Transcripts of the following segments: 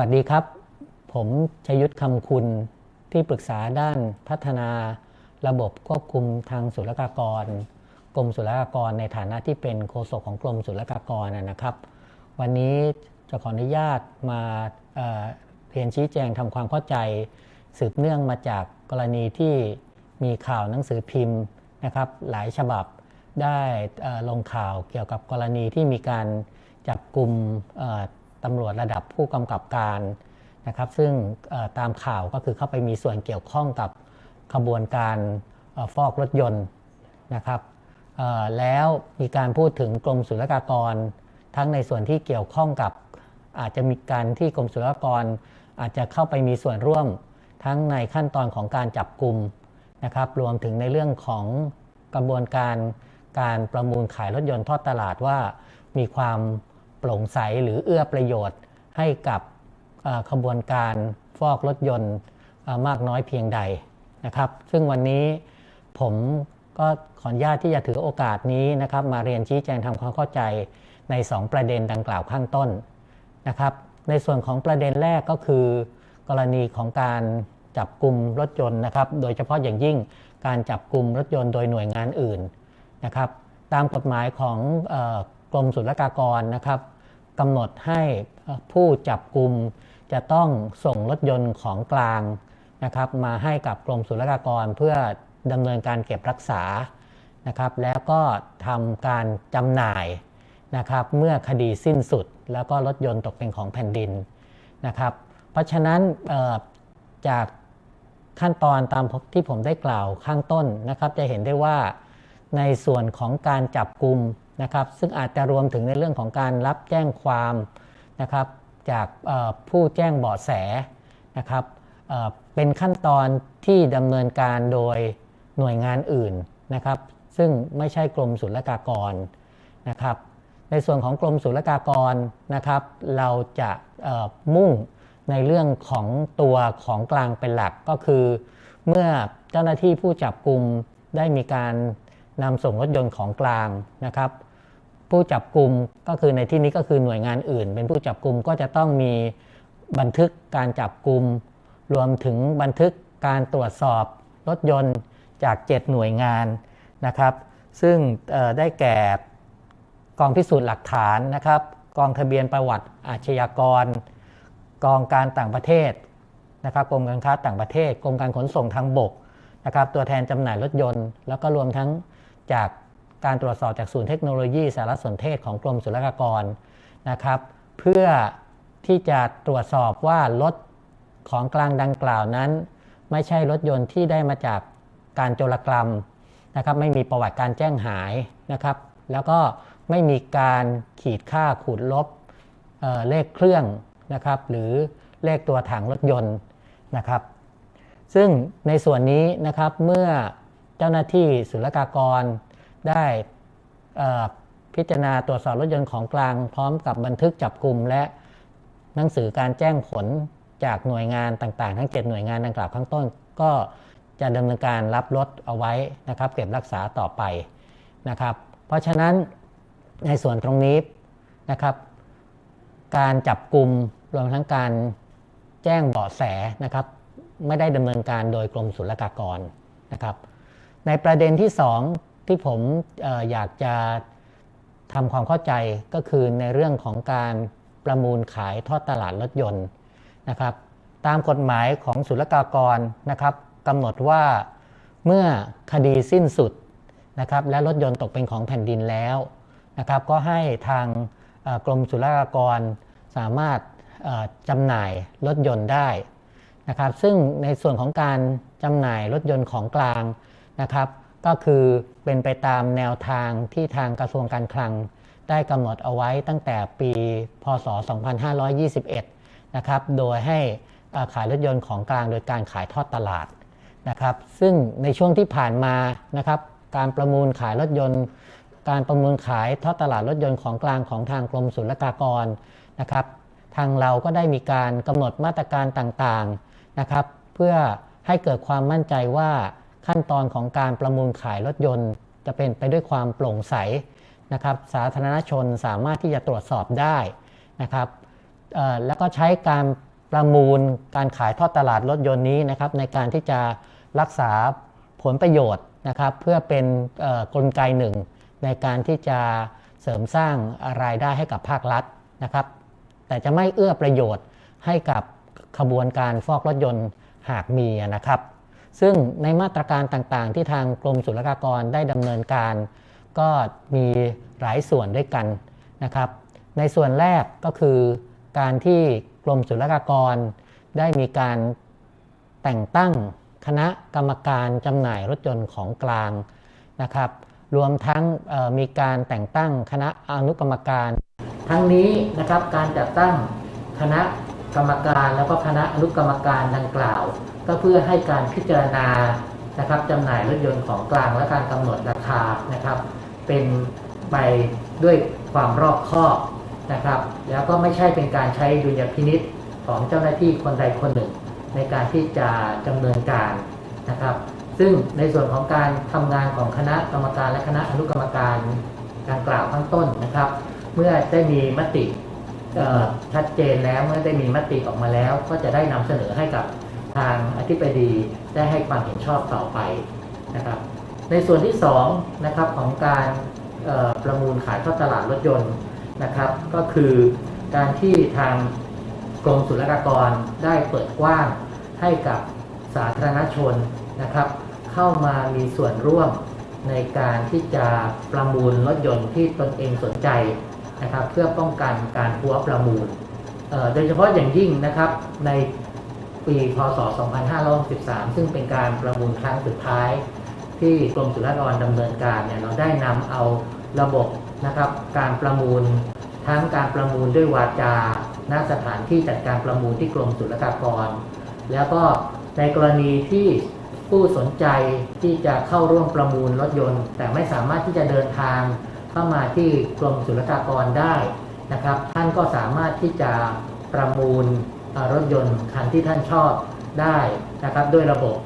วัสดีครับ ผมชยุทธคำคุณที่ปรึกษาด้านพัฒนาระบบควบคุมทางศุลกากร กรมศุลกากรในฐานะที่เป็นโฆษกของกรมศุลกากรนะครับ วันนี้จะขออนุญาตมาเอ่อเรียนชี้แจงทำความเข้าใจ สืบเนื่องมาจากกรณีที่มีข่าวหนังสือพิมพ์นะครับ หลายฉบับได้ลงข่าวเกี่ยวกับกรณีที่มีการจับกลุ่มเอ่อ ตำรวจระดับผู้กำกับการนะครับซึ่งตามข่าวก็คือเข้าไปมีส่วนเกี่ยวข้องกับขบวนการฟอกรถยนต์นะครับแล้วมีการพูดถึงกรมศุลกากร ทั้งในส่วนที่เกี่ยวข้องกับ อาจจะมีการที่กรมศุลกากร อาจจะเข้าไปมีส่วนร่วม ทั้งในขั้นตอนของการจับกลุ่มนะครับรวมถึงในเรื่องของกระบวนการการประมูลขายรถยนต์ทอดตลาดว่ามีความ โปร่งใสหรือเอื้อประโยชน์ให้กับขบวนการฟอกรถยนต์มากน้อยเพียงใดนะครับ ซึ่งวันนี้ผมก็ขออนุญาตที่จะถือโอกาสนี้นะครับ มาเรียนชี้แจงทำความเข้าใจใน 2 ประเด็นดังกล่าวข้างต้นนะครับ ในส่วนของประเด็นแรกก็คือ กรณีของการจับกลุ่มรถยนต์นะครับ โดยเฉพาะอย่างยิ่งการจับกลุ่มรถยนต์โดยหน่วยงานอื่นนะครับ ตามกฎหมายของ รมศุลกากรนะครับกำหนดให้ผู้จับกลุ่มจะต้องส่งรถยนต์ของกลางนะครับมาให้กับกรมศุลกากรเพื่อดำเนินการเก็บรักษานะครับ แล้วก็ทำการจำหน่ายนะครับ เมื่อคดีสิ้นสุด แล้วก็รถยนต์ตกเป็นของแผ่นดินนะครับ เพราะฉะนั้นจากขั้นตอนตามที่ผมได้กล่าวข้างต้นนะครับ จะเห็นได้ว่าในส่วนของการจับกลุ่ม นะครับซึ่งอาจจะรวมถึงในเรื่องของการรับแจ้งความนะครับจากผู้แจ้งเบาะแสนะครับเป็นขั้นตอนที่ดำเนินการโดยหน่วยงานอื่นนะครับซึ่งไม่ใช่กรมศุลกากรนะครับในส่วนของกรมศุลกากรนะครับ เราจะมุ่งในเรื่องของตัวของกลางเป็นหลักก็คือ เมื่อเจ้าหน้าที่ผู้จับกลุ่มได้มีการนำส่งรถยนต์ของกลางนะครับ ผู้จับกลุ่มก็คือในที่นี้ก็คือหน่วยงานอื่น เป็นผู้จับกลุ่มก็จะต้องมีบันทึกการจับกลุ่มรวมถึงบันทึกการตรวจสอบรถยนต์จาก 7 หน่วยงานนะครับ ซึ่งได้แก่กองพิสูจน์หลักฐานนะครับ กองทะเบียนประวัติอาชญากร กองการต่างประเทศนะครับกรมการค้าต่างประเทศกรมการขนส่งทางบกนะครับ ตัวแทนจำหน่ายรถยนต์ แล้วก็รวมทั้งจาก การตรวจสอบจากศูนย์เทคโนโลยีสารสนเทศของกรมศุลกากรนะครับ เพื่อที่จะตรวจสอบว่ารถของกลางดังกล่าวนั้น ไม่ใช่รถยนต์ที่ได้มาจากการโจรกรรมนะครับไม่มีประวัติการแจ้งหายนะครับ แล้วก็ไม่มีการขีดค่าขูดลบเเลขเครื่องนะครับหรือเลขตัวถังรถยนต์นะครับ ซึ่งในส่วนนี้นะครับเมื่อเจ้าหน้าที่ศุลกากร ได้พิจารณาตรวจสอบรถยนต์ของกลางพร้อมกับบันทึกจับกลุ่มและหนังสือการแจ้งผลจากหน่วยงานต่างๆ ทั้ง 7 หน่วยงานดังกล่าวข้างต้น ก็จะดำเนินการรับรถเอาไว้นะครับ เก็บรักษาต่อไปนะครับ เพราะฉะนั้นในส่วนตรงนี้นะครับ การจับกลุ่มรวมทั้งการแจ้งเบาะแสนะครับ ไม่ได้ดำเนินการโดยกรมศุลกากรนะครับ ในประเด็นที่ 2 ที่ผมออยากจะทำความเข้าใจก็คือในเรื่องของการประมูลขายทอดตลาดรถยนต์นะครับ ตามกฎหมายของศุลกากรนะครับกำหนดว่าเมื่อคดีสิ้นสุดนะครับ และรถยนต์ตกเป็นของแผ่นดินแล้วนะครับ ก็ให้ทางกรมศุลกากรสามารถจำหน่ายรถยนต์ได้นะครับ ซึ่งในส่วนของการจำหน่ายรถยนต์ของกลางนะครับ ก็คือเป็นไปตามแนวทางที่ทางกระทรวงการคลัง ได้กำหนดเอาไว้ตั้งแต่ปีพศ 2521 นะครับ โดยให้ขายรถยนต์ของกลางโดยการขายทอดตลาดนะครับ ซึ่งในช่วงที่ผ่านมานะครับ การประมูลขายรถยนต์ การประมูลขายทอดตลาดรถยนต์ของกลางของทางกรมศุลกากรนะครับ ทางเราก็ได้มีการกำหนดมาตรการต่างๆนะครับ เพื่อให้เกิดความมั่นใจว่า ขั้นตอนของการประมูลขายรถยนต์ จะเป็นไปด้วยความโปร่งใสนะครับ สาธารณชนสามารถที่จะตรวจสอบได้นะครับแล้วก็ใช้การประมูลการขายทอดตลาดรถยนต์นี้นะครับ ในการที่จะรักษาผลประโยชน์นะครับ เพื่อเป็นกลไกหนึ่ง ในการที่จะเสริมสร้างรายได้ให้กับภาครัฐนะครับ แต่จะไม่เอื้อประโยชน์ให้กับขบวนการฟอกรถยนต์หากมีนะครับ ซึ่งในมาตรการต่างๆ ที่ทางกรมศุลกากรได้ดำเนินการ ก็มีหลายส่วนด้วยกันนะครับ ในส่วนแรกก็คือการที่กรมศุลกากร ได้มีการแต่งตั้งคณะกรรมการจำหน่ายรถยนต์ของกลางนะครับ รวมทั้งมีการแต่งตั้งคณะอนุกรรมการ ทั้งนี้นะครับการจัดตั้งคณะกรรมการแล้วก็คณะอนุกรรมการดังกล่าว ก็เพื่อให้การพิจารณานะครับจำหน่ายรถยนต์ของกลางและการกำหนดราคานะครับ เป็นไปด้วยความรอบคอบนะครับ แล้วก็ไม่ใช่เป็นการใช้ดุลยพินิษของเจ้าหน้าที่คนใดคนหนึ่ง ในการที่จะดำเนินการนะครับ ซึ่งในส่วนของการทำงานของคณะกรรมการและคณะอนุกรรมการดังกล่าวข้างต้นนะครับ เมื่อได้มีมติเอ่อชัดเจนแล้วเมื่อได้มีมติออกมาแล้ว ก็จะได้นำเสนอให้กับ ทางอธิบดีได้ให้ความเห็นชอบต่อไปนะครับในส่วนที่2นะครับของการประมูลขายทอดตลาดรถยนต์นะครับ ก็คือการที่ทางกรมศุลกากรได้เปิดกว้างให้กับสาธารณชนนะครับ เข้ามามีส่วนร่วมในการที่จะประมูลรถยนต์ที่ตนเองสนใจนะครับ เพื่อป้องกันการพัวประมูลโดยเฉพาะอย่างยิ่งนะครับใน ปี พศ 2563 ซึ่งเป็นการประมูลครั้งสุดท้าย ที่กรมศุลกากรดำเนินการเนี่ยเราได้นำเอาระบบนะครับการประมูลทั้งการประมูลด้วยวาจาณสถานที่จัดการประมูลที่กรมศุลกากร แล้วก็ในกรณีที่ผู้สนใจที่จะเข้าร่วมประมูลรถยนต์ แต่ไม่สามารถที่จะเดินทางเข้ามาที่กรมศุลกากรได้นะครับ ท่านก็สามารถที่จะประมูล รถยนต์คันที่ท่านชอบได้นะครับด้วยระบบ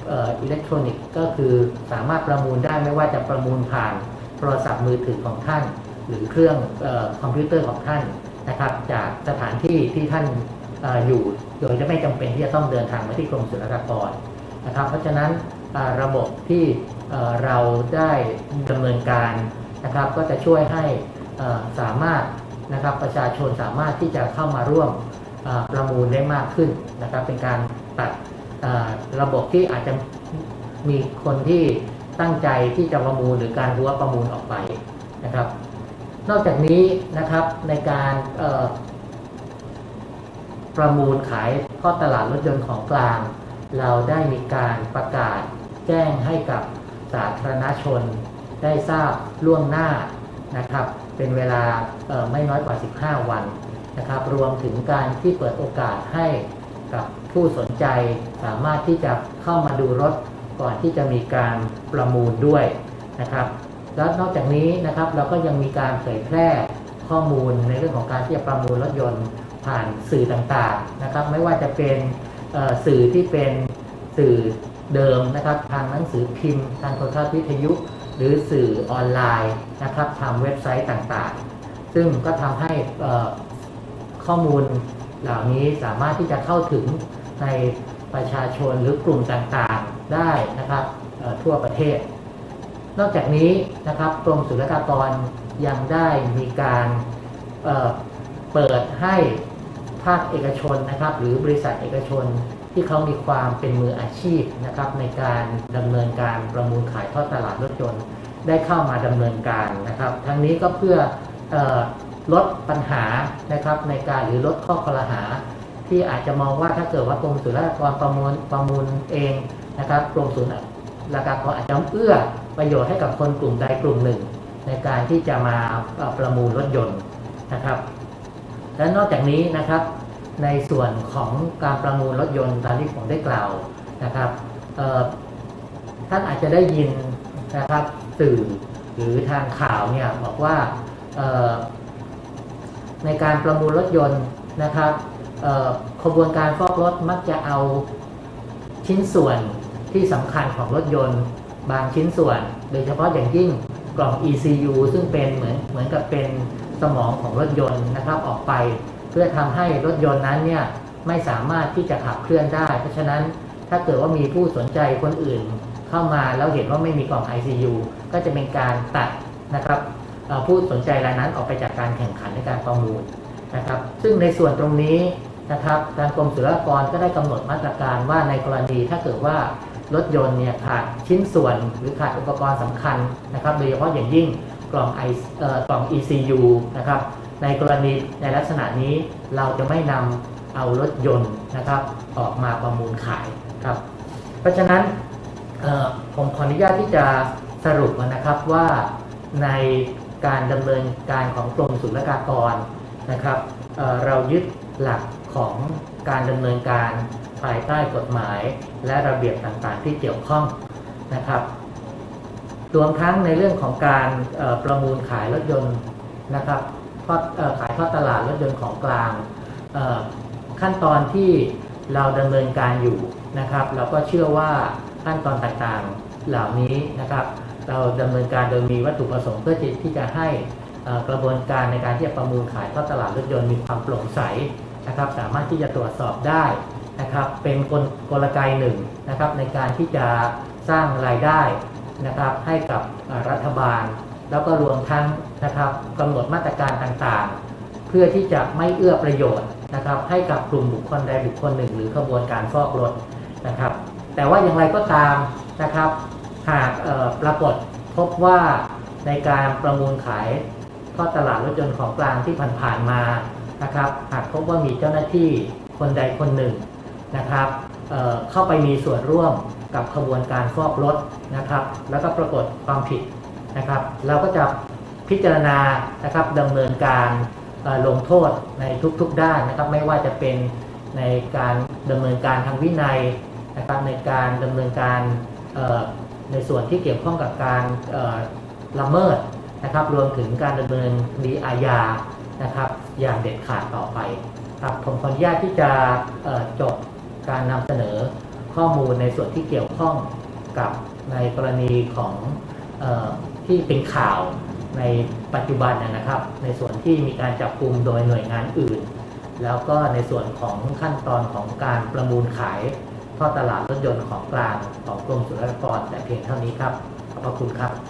อิเล็กทรอนิกส์ก็คือสามารถประมูลได้ไม่ว่าจะประมูลผ่านโทรศัพท์มือถือของท่าน หรือเครื่องออคอมพิวเตอร์ของท่านนะครับจากสถานที่ที่ท่านอออยู่โดยจะไม่จำเป็นที่จะต้องเดินทางมาที่กรมศุลกากรนะครับ เพราะฉะนั้นระบบที่เราได้ดำเนินการนะครับ ก็จะช่วยให้สามารถนะครับประชาชนสามารถที่จะเข้ามาร่วม ประมูลได้มากขึ้นนะครับเป็นการตัดระบบที่อาจจะมีคนที่ตั้งใจที่จะประมูลหรือการหัวประมูลออกไปนะครับ นอกจากนี้นะครับในการประมูลขายทอตลาดรถยนต์ของกลาง เราได้มีการประกาศแจ้งให้กับสาธารณชนได้ทราบล่วงหน้านะครับ เป็นเวลาไม่น้อยกว่า 15 วัน นะครับรวมถึงการที่เปิดโอกาสให้กับผู้สนใจสามารถที่จะเข้ามาดูรถก่อนที่จะมีการประมูลด้วยนะครับ แล้วนอกจากนี้นะครับเราก็ยังมีการเผยแพร่ข้อมูลในเรื่องของการที่จะประมูลรถยนต์ผ่านสื่อต่างๆนะครับ ไม่ว่าจะเป็นสื่อที่เป็นสื่อเดิมนะครับ ทางหนังสือพิมพ์ ทางโทรทัศน์วิทยุ หรือสื่อออนไลน์นะครับทางเว็บไซต์ต่างๆ ซึ่งก็ทำให้ ข้อมูลเหล่านี้สามารถที่จะเข้าถึงในประชาชนหรือกลุ่มต่างๆได้นะครับทั่วประเทศ นอกจากนี้นะครับกรมศุลกากรยังได้มีการเเปิดให้ภาคเอกชนนะครับ หรือบริษัทเอกชนที่เขามีความเป็นมืออาชีพนะครับ ในการดำเนินการประมูลขายทอดตลาดรถยนต์ได้เข้ามาดำเนินการนะครับ ทั้งนี้ก็เพื่ออ ลดปัญหานะครับในการหรือลดข้อกล่าวหา ที่อาจจะมองว่าถ้าเกิดว่ากรมศุลกากรประมูลประมูลเองนะครับกรมศุลกากรอาจจะเอื้อประโยชน์ให้กับคนกลุ่มใดกลุ่มหนึ่ง ในการที่จะมาประมูลรถยนต์นะครับ และนอกจากนี้นะครับในส่วนของการประมูลรถยนต์ตามที่ผมได้กล่าวนะครับท่านอาจจะได้ยินนะครับสื่อหรือทางข่าวเนี่ยบอกว่า ในการประมูลรถยนต์นะครับขบวนการฟอกรถมักจะเอาชิ้นส่วนที่สำคัญของรถยนต์ บางชิ้นส่วน โดยเฉพาะอย่างยิ่งกล่อง ECU ซึ่งเป็นเหมือนเหมือนกับเป็นสมองของรถยนต์นะครับออกไป เพื่อทำให้รถยนต์นั้นเนี่ยไม่สามารถที่จะขับเคลื่อนได้ เพราะฉะนั้นถ้าเกิดว่ามีผู้สนใจคนอื่นเข้ามาแล้วเห็นว่าไม่มีกล่อง ICU ก็จะเป็นการตัดนะครับ ผู้สนใจรายนั้นออกไปจากการแข่งขันในการประมูลนะครับ ซึ่งในส่วนตรงนี้นะครับทางกรมศุลกากรก็ได้กำหนดมาตรการว่าในกรณีถ้าเกิดว่ารถยนต์เนี่ยขาดชิ้นส่วนหรือขาดอุปกรณ์สำคัญนะครับ โดยเฉพาะอย่างยิ่งกล่อง I เอ่อกล่อง ECU นะครับในกรณีในลักษณะนี้เราจะไม่นำเอารถยนต์นะครับออกมาประมูลขายครับ เพราะฉะนั้นผมขออนุญาตที่จะสรุปนะครับว่าใน การดำเนินการของกรมศุลกากรนะครับเเรายึดหลักของการดำเนินการภายใต้กฎหมาย และระเบียบต่างๆ ที่เกี่ยวข้องนะครับรวมทั้งในเรื่องของการประมูลขายรถยนต์นะครับทอดขายทอดตลาดรถยนต์ของกลางขั้นตอนที่เราดำเนินการอยู่นะครับ เราก็เชื่อว่าขั้นตอนต่างๆเหล่านี้นะครับ เราดำเนินการโดยมีวัตถุประสงค์เพื่อที่จะให้กระบวนการในการที่จะประมูลขายทอตลาดรถยนต์มีความโปร่งใสนะครับ สามารถที่จะตรวจสอบได้นะครับ เป็นกลกลไกหนึ่งนะครับ ในการที่จะสร้างรายได้นะครับ ให้กับรัฐบาล แล้วก็รวมทั้งนะครับกำหนดมาตรการต่างๆ เพื่อที่จะไม่เอื้อประโยชน์นะครับ ให้กับกลุ่มบุคคลใดบุคคลหนึ่ง หรือขบวนการฟอกรถนะครับ แต่ว่าอย่างไรก็ตามนะครับ หากปรากฏพบว่าในการประมูลขายทอดตลาดรถยนต์ของกลางที่ผ่านๆมานะครับ หากพบว่ามีเจ้าหน้าที่คนใดคนหนึ่งนะครับเเข้าไปมีส่วนร่วมกับขบวนการฟอกรถนะครับ แล้วก็ปรากฏความผิดนะครับ เราก็จะพิจารณานะครับดำเนินการลงโทษในทุกๆด้านนะครับ ไม่ว่าจะเป็นในการดำเนินการทางวินัยนะครับในการดำเนินการ ในส่วนที่เกี่ยวข้องกับการละเมิดนะครับ รวมถึงการดำเนินคดีอาญานะครับ อย่างเด็ดขาดต่อไปครับผมขออนุญาตที่จะจบการนำเสนอข้อมูลในส่วนที่เกี่ยวข้องกับในกรณีของออที่เป็นข่าวในปัจจุบันนะนะครับ ในส่วนที่มีการจับกลุ่มโดยหน่วยงานอื่น แล้วก็ในส่วนของขั้นตอนของการประมูลขาย ข้อตลาดรถยนต์ของกลางของกรมศุลกากรแต่เพียงเท่านี้ครับ ขอบพระคุณครับ